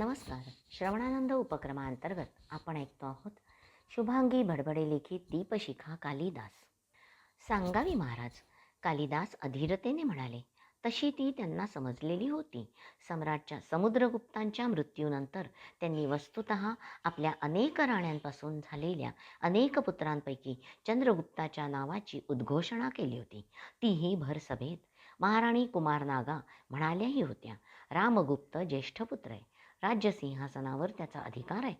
नमस्कार. श्रवणानंद उपक्रमांतर्गत आपण ऐकतो आहोत शुभांगी भडबडे लिखित दीपशिखा कालिदास. सांगावी महाराज कालिदास अधीरतेने म्हणाले तशी ती त्यांना समजलेली होती. सम्राटच्या समुद्रगुप्तांच्या मृत्यूनंतर त्यांनी वस्तुत आपल्या अनेक राण्यांपासून झालेल्या अनेक पुत्रांपैकी चंद्रगुप्ताच्या नावाची उद्घोषणा केली होती. तीही भरसभेत महाराणी कुमारनागा म्हणाल्याही होत्या. रामगुप्त ज्येष्ठ पुत्र आहे. राज्यसिंहासनावर त्याचा अधिकार आहे.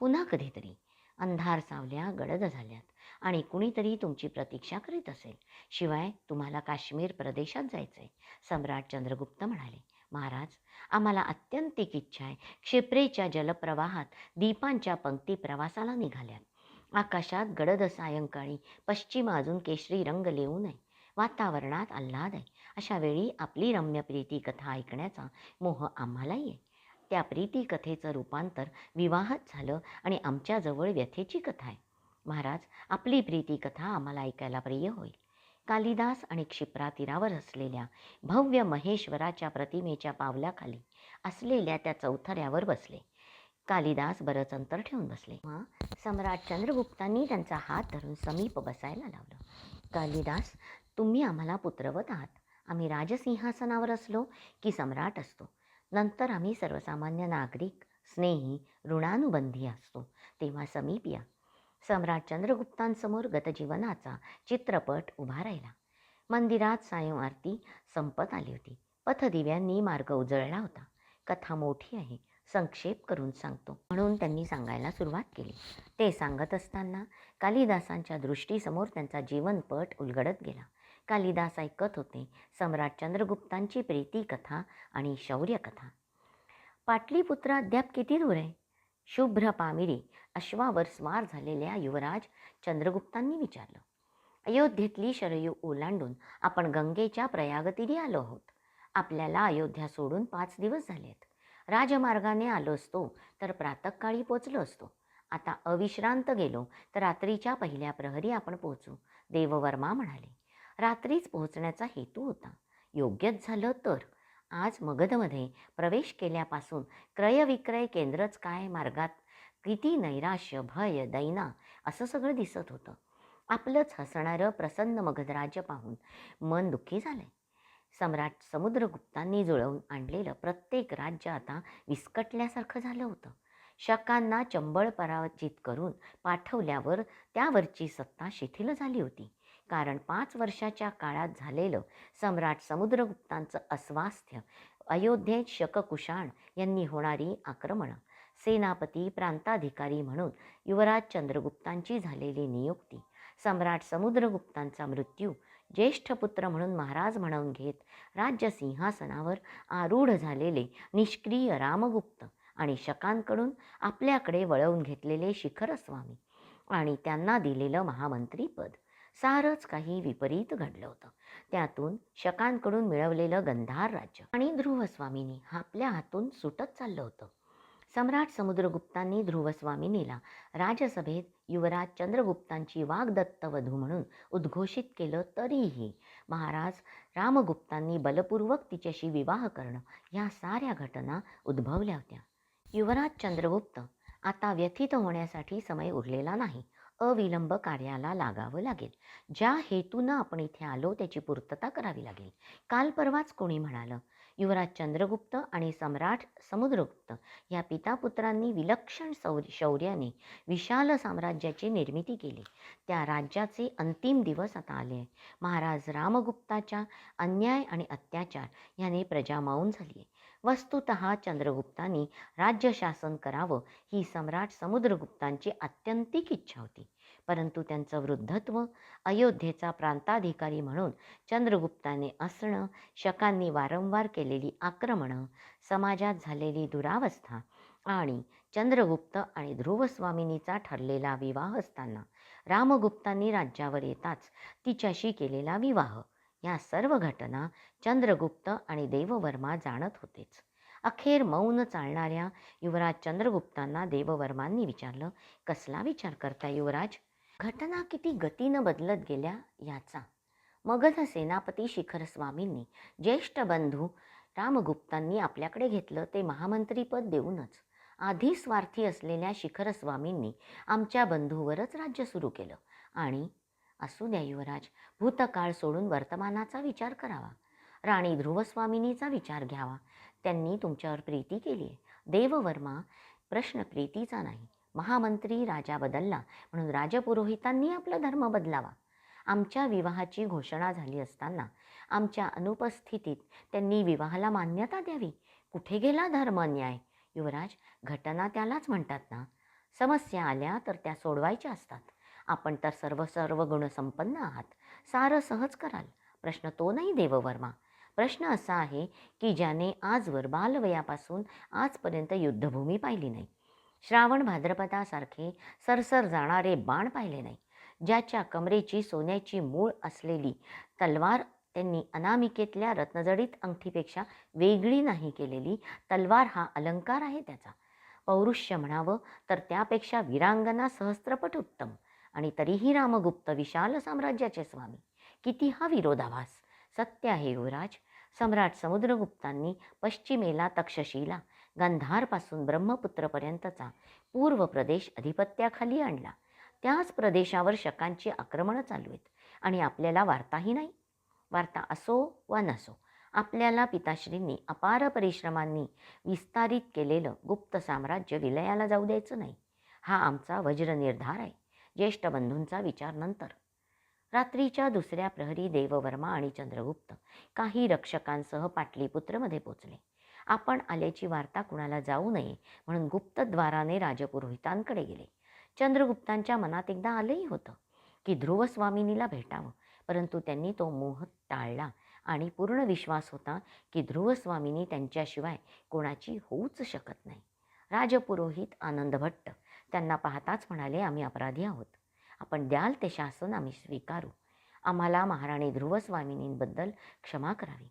पुन्हा कधीतरी अंधार सावल्या गडद झाल्यात आणि कुणीतरी तुमची प्रतीक्षा करीत असेल. शिवाय तुम्हाला काश्मीर प्रदेशात जायचं आहे सम्राट चंद्रगुप्त म्हणाले महाराज आम्हाला अत्यंतिक इच्छा आहे. क्षिप्रेच्या जलप्रवाहात दीपांच्या पंक्ती प्रवासाला निघाल्यात. आकाशात गडद सायंकाळी पश्चिम अजून केशरी रंग लिहू नये. वातावरणात आल्हाद आहे. अशा वेळी आपली रम्य प्रीती कथा ऐकण्याचा मोह आम्हालाही आहे. त्या प्रीती कथेचं रूपांतर विवाहात झालं आणि आमच्याजवळ व्यथेची कथा आहे. महाराज आपली प्रीती कथा आम्हाला ऐकायला प्रिय होईल. कालिदास आणि क्षिप्रा तीरावर असलेल्या भव्य महेश्वराच्या प्रतिमेच्या पावलाखाली असलेल्या त्या चौथऱ्यावर बसले. कालिदास बरंच अंतर ठेवून बसले. मग सम्राट चंद्रगुप्तांनी त्यांचा हात धरून समीप बसायला लावलं. कालिदास तुम्ही आम्हाला पुत्रवत आहात. आम्ही राजसिंहासनावर असलो की सम्राट असतो. नंतर आम्ही सर्वसामान्य नागरिक स्नेही ऋणानुबंधी असतो. तेव्हा समीप या. सम्राट चंद्रगुप्तांसमोर गतजीवनाचा चित्रपट उभा राहिला. मंदिरात सायं आरती संपत आली होती. पथदिव्यांनी मार्ग उजळला होता. कथा मोठी आहे. संक्षेप करून सांगतो. म्हणून त्यांनी सांगायला सुरुवात केली. ते सांगत असताना कालिदासांच्या दृष्टीसमोर त्यांचा जीवनपट उलगडत गेला. कालिदास ऐकत होते. सम्राट चंद्रगुप्तांची प्रीती कथा आणि शौर्य कथा. पाटलीपुत्र अद्याप किती दूर आहे? शुभ्र पामिरी अश्वावर स्वार झालेल्या युवराज चंद्रगुप्तांनी विचारलं. अयोध्येतली शरयू ओलांडून आपण गंगेच्या प्रयागतीरी आलो आहोत. आपल्याला अयोध्या सोडून पाच दिवस झालेत. राजमार्गाने आलो असतो तर प्रातःकाळी पोचलो असतो. आता अविश्रांत गेलो तर रात्रीच्या पहिल्या प्रहरी आपण पोहोचू देववर्मा म्हणाले. रात्रीच पोहोचण्याचा हेतू होता. योग्यच झालं तर. आज मगधमध्ये प्रवेश केल्यापासून क्रयविक्रय केंद्रच काय मार्गात? किती नैराश्य भय दैना असं सगळं दिसत होतं. आपलंच हसणारं प्रसन्न मगधराज्य पाहून मन दुःखी झालंय. सम्राट समुद्रगुप्तांनी जुळवून आणलेलं प्रत्येक राज्य आता विस्कटल्यासारखं झालं होतं. शकांना चंबळ पराजित करून पाठवल्यावर त्यावरची सत्ता शिथिल झाली होती. कारण पाच वर्षाच्या काळात झालेलं सम्राट समुद्रगुप्तांचं अस्वास्थ्य अयोध्येत शककुशाण यांनी होणारी आक्रमणं सेनापती प्रांताधिकारी म्हणून युवराज चंद्रगुप्तांची झालेली नियुक्ती सम्राट समुद्रगुप्तांचा मृत्यू ज्येष्ठ पुत्र म्हणून महाराज म्हणून घेत राज्य सिंहासनावर आरूढ झालेले निष्क्रिय रामगुप्त आणि शकांकडून आपल्याकडे वळवून घेतलेले शिखरस्वामी आणि त्यांना दिलेलं महामंत्रीपद. सारंच काही विपरीत घडलं होतं. त्यातून शकांकडून मिळवलेलं गंधार राज्य आणि ध्रुवस्वामीनी आपल्या हातून सुटत चाललं होतं. सम्राट समुद्रगुप्तांनी ध्रुवस्वामिनीला राजसभेत युवराज चंद्रगुप्तांची वाग्दत्त वधू म्हणून उद्घोषित केलं तरीही महाराज रामगुप्तांनी बलपूर्वक तिच्याशी विवाह करणं ह्या साऱ्या घटना उद्भवल्या होत्या. युवराज चंद्रगुप्त आता व्यथित होण्यासाठी समय उरलेला नाही. अविलंब कार्याला लागावं लागेल. ज्या हेतूनं आपण इथे आलो त्याची पूर्तता करावी लागेल. काल परवाच कोणी म्हणालं युवराज चंद्रगुप्त आणि सम्राट समुद्रगुप्त या पितापुत्रांनी विलक्षण सौ शौर्याने विशाल साम्राज्याची निर्मिती केली. त्या राज्याचे अंतिम दिवस आता आले महाराज रामगुप्ताच्या अन्याय आणि अत्याचार याने प्रजा मौन झाली आहे. वस्तुत चंद्रगुप्तांनी राज्यशासन करावं ही सम्राट समुद्रगुप्तांची आत्यंतिक इच्छा होती. परंतु त्यांचं वृद्धत्व अयोध्येचा प्रांताधिकारी म्हणून चंद्रगुप्ताने असणं शकांनी वारंवार केलेली आक्रमणं समाजात झालेली दुरावस्था आणि चंद्रगुप्त आणि ध्रुवस्वामिनीचा ठरलेला विवाह असताना रामगुप्तांनी राज्यावर येताच तिच्याशी केलेला विवाह या सर्व घटना चंद्रगुप्त आणि देववर्मा जाणत होतेच. अखेर मौन चालणाऱ्या युवराज चंद्रगुप्तांना देववर्मांनी विचारलं कसला विचार करता युवराज? घटना किती गतीनं बदलत गेल्या याचा? मगध सेनापती शिखर स्वामींनी ज्येष्ठ बंधू रामगुप्तांनी आपल्याकडे घेतलं ते महामंत्रीपद देऊनच. आधी स्वार्थी असलेल्या शिखरस्वामींनी आमच्या बंधूवरच राज्य सुरू केलं आणि असू द्या युवराज भूतकाळ सोडून वर्तमानाचा विचार करावा. राणी ध्रुवस्वामिनीचा विचार घ्यावा. त्यांनी तुमच्यावर प्रीती केली आहे देववर्मा प्रश्न प्रीतीचा नाही. महामंत्री राजा बदलला म्हणून राजपुरोहितांनी आपला धर्म बदलावा. आमच्या विवाहाची घोषणा झाली असताना आमच्या अनुपस्थितीत त्यांनी विवाहाला मान्यता द्यावी. कुठे गेला धर्म न्याय? युवराज घटना त्यालाच म्हणतात ना? समस्या आल्या तर त्या सोडवायच्या असतात. आपण तर सर्व सर्व गुणसंपन्न आहात. सारं सहज कराल. प्रश्न तो नाही देववर्मा. प्रश्न असा आहे की ज्याने आजवर बालवयापासून आजपर्यंत युद्धभूमी पाहिली नाही. श्रावण भाद्रपदासारखे सरसर जाणारे बाण पाहिले नाही. ज्याच्या कमरेची सोन्याची मूळ असलेली तलवार त्यांनी अनामिकेतल्या रत्नजडीत अंगठीपेक्षा वेगळी नाही केलेली तलवार हा अलंकार आहे त्याचा. पौरुष्य म्हणावं तर त्यापेक्षा वीरांगना सहस्त्रपट उत्तम. आणि तरीही रामगुप्त विशाल साम्राज्याचे स्वामी. किती हा विरोधाभास. सत्य आहे युवराज. सम्राट समुद्रगुप्तांनी पश्चिमेला तक्षशिला गंधारपासून ब्रह्मपुत्रपर्यंतचा पूर्व प्रदेश अधिपत्याखाली आणला. त्याच प्रदेशावर शकांची आक्रमणं चालू आहेत. आणि आपल्याला वार्ताही नाही. वार्ता असो वा नसो आपल्याला पिताश्रींनी अपार परिश्रमांनी विस्तारित केलेलं गुप्त साम्राज्य विलयाला जाऊ द्यायचं नाही. हा आमचा वज्रनिर्धार आहे. ज्येष्ठ बंधूंचा विचार नंतर. रात्रीच्या दुसऱ्या प्रहरी देववर्मा आणि चंद्रगुप्त काही रक्षकांसह पाटलीपुत्रमध्ये पोचले. आपण आल्याची वार्ता कुणाला जाऊ नये म्हणून गुप्तद्वाराने राजपुरोहितांकडे गेले. चंद्रगुप्तांच्या मनात एकदा आलंही होतं की ध्रुवस्वामिनीला भेटावं परंतु त्यांनी तो मोह टाळला आणि पूर्ण विश्वास होता की ध्रुवस्वामिनी त्यांच्याशिवाय कोणाची होऊच शकत नाही. राजपुरोहित आनंद भट्ट त्यांना पाहताच म्हणाले आम्ही अपराधी आहोत. आपण द्याल ते शासन आम्ही स्वीकारू. आम्हाला महाराणी ध्रुवस्वामिनींबद्दल क्षमा करावी.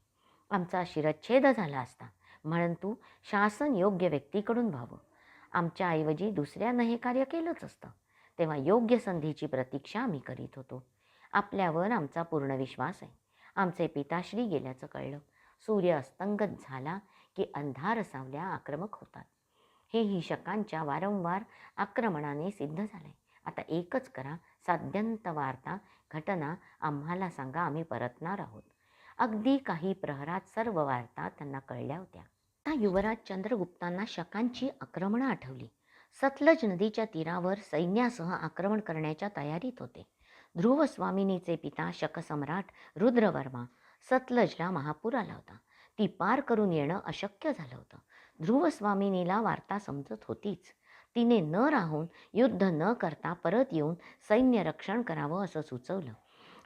आमचा शिरच्छेद झाला असता परंतु शासन योग्य व्यक्तीकडून व्हावं. आमच्या ऐवजी दुसऱ्यानं हे कार्य केलंच असतं. तेव्हा योग्य संधीची प्रतीक्षा आम्ही करीत होतो. आपल्यावर आमचा पूर्ण विश्वास आहे. आमचे पिताश्री गेल्याचं कळलं. सूर्य अस्तंगत झाला की अंधार सावल्या आक्रमक होतात. हेही शकांच्या वारंवार आक्रमणाने सिद्ध झाले. आता एकच करा साध्यंत वार्ता घटना आम्हाला सांगा आम्ही परतणार आहोत. अगदी काही प्रहरात सर्व वार्ता त्यांना कळल्या होत्या. आता युवराज चंद्रगुप्तांना शकांची आक्रमणं आठवली. सतलज नदीच्या तीरावर सैन्यासह आक्रमण करण्याच्या तयारीत होते. ध्रुवस्वामिनीचे पिता शकसम्राट रुद्रवर्मा सतलजला महापूर आला होता. ती पार करून येणं अशक्य झालं होतं. ध्रुवस्वामिनीला वार्ता समजत होतीच. तिने न राहून युद्ध न करता परत येऊन सैन्य रक्षण करावं असं सुचवलं.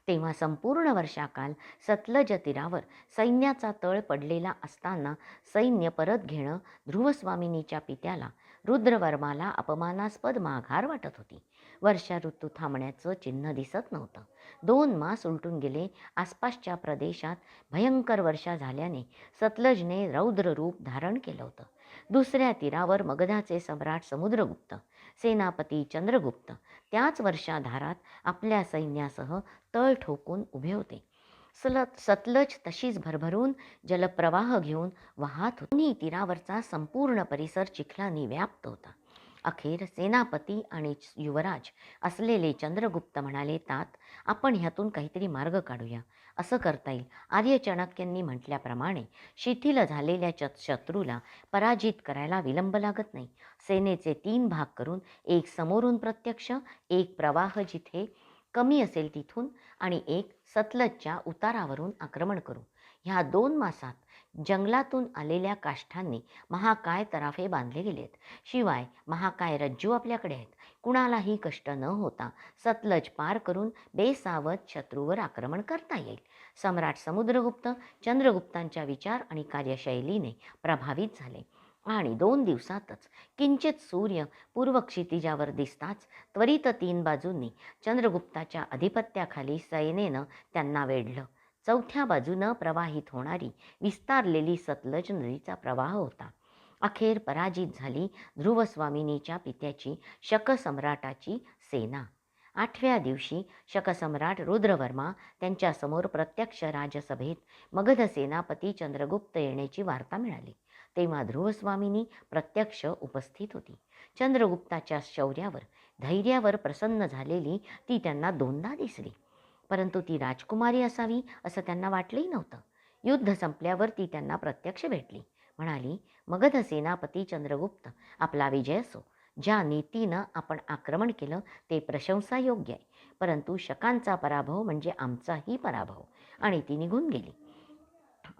तेव्हा संपूर्ण वर्षाकाल सतलज तीरावर सैन्याचा तळ पडलेला असताना सैन्य परत घेणं ध्रुवस्वामिनीच्या पित्याला रुद्रवर्माला अपमानास्पद माघार वाटत होती. वर्षा ऋतू थांबण्याचं चिन्ह दिसत नव्हतं. दोन मास उलटून गेले. आसपासच्या प्रदेशात भयंकर वर्षा झाल्याने सतलजने रौद्र रूप धारण केलं होतं. दुसऱ्या तीरावर मगधाचे सम्राट समुद्रगुप्त सेनापती चंद्रगुप्त त्याच वर्षाधारात आपल्या सैन्यासह तळ ठोकून उभे होते. सलत सतलज तशीच भरभरून जलप्रवाह घेऊन वाहत होती. तीरावरचा संपूर्ण परिसर चिखलानी व्याप्त होता. अखेर सेनापती आणि युवराज असलेले चंद्रगुप्त म्हणाले तात आपण ह्यातून काहीतरी मार्ग काढूया. असं करता येईल आर्य चाणक्यांनी म्हटल्याप्रमाणे शिथिल झालेल्या च शत्रूला पराजित करायला विलंब लागत नाही. सेनेचे तीन भाग करून एक समोरून प्रत्यक्ष एक प्रवाह जिथे कमी असेल तिथून आणि एक सतलजच्या उतारावरून आक्रमण करू. ह्या दोन मासात जंगलातून आलेल्या काष्ठांनी महाकाय तराफे बांधले गेलेत. शिवाय महाकाय रज्जू आपल्याकडे आहेत. कुणालाही कष्ट न होता सतलज पार करून बेसावध शत्रूवर आक्रमण करता येईल. सम्राट समुद्रगुप्त चंद्रगुप्तांच्या विचार आणि कार्यशैलीने प्रभावित झाले. आणि दोन दिवसातच किंचित सूर्य पूर्व क्षितिजावर दिसताच त्वरित तीन बाजूंनी चंद्रगुप्ताच्या अधिपत्याखाली सैनेनं त्यांना वेढलं. चौथ्या बाजूनं प्रवाहित होणारी विस्तारलेली सतलज नदीचा प्रवाह होता. अखेर पराजित झाली ध्रुवस्वामिनीच्या पित्याची शकसम्राटाची सेना. आठव्या दिवशी शकसम्राट रुद्रवर्मा त्यांच्यासमोर प्रत्यक्ष राजसभेत मगध सेनापती चंद्रगुप्त येण्याची वार्ता मिळाली. तेव्हा ध्रुवस्वामींनी प्रत्यक्ष उपस्थित होती. चंद्रगुप्ताच्या शौर्यावर धैर्यावर प्रसन्न झालेली ती त्यांना दोनदा दिसली. परंतु ती राजकुमारी असावी असं त्यांना वाटलंही नव्हतं. युद्ध संपल्यावर ती त्यांना प्रत्यक्ष भेटली. म्हणाली मगध सेनापती चंद्रगुप्त आपला विजय असो. ज्या नीतीनं आपण आक्रमण केलं ते प्रशंसायोग्य आहे. परंतु शकांचा पराभव म्हणजे आमचाही पराभव. आणि ती निघून गेली.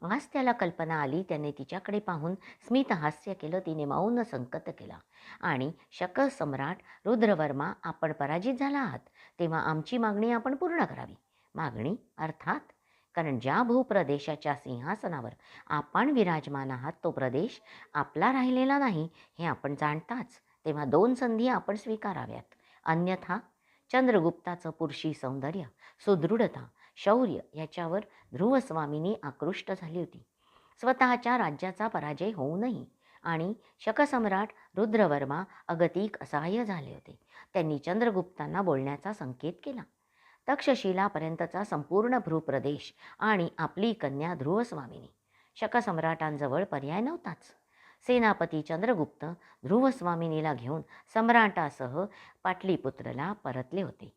आज त्याला कल्पना आली त्याने तिच्याकडे पाहून स्मित हास्य केलं तिने मौन संकत केला. आणि शक सम्राट रुद्रवर्मा आपण पराजित झाला आहात तेव्हा आमची मागणी आपण पूर्ण करावी. मागणी अर्थात कारण ज्या भूप्रदेशाच्या सिंहासनावर आपण विराजमान आहात तो प्रदेश आपला राहिलेला नाही हे आपण जाणताच तेव्हा दोन संधी आपण स्वीकाराव्यात. अन्यथा चंद्रगुप्ताचं पुरुषी सौंदर्य सुदृढता शौर्य याच्यावर ध्रुवस्वामीनी आकृष्ट झाली होती. स्वतःच्या राज्याचा पराजय होऊनही आणि शकसम्राट रुद्रवर्मा अगतिक असहाय्य झाले होते. त्यांनी चंद्रगुप्तांना बोलण्याचा संकेत केला. तक्षशिलापर्यंतचा संपूर्ण भूप्रदेश आणि आपली कन्या ध्रुवस्वामिनी. शकसम्राटांजवळ पर्याय नव्हताच. सेनापती चंद्रगुप्त ध्रुवस्वामिनीला घेऊन सम्राटासह पाटलीपुत्रला परतले होते.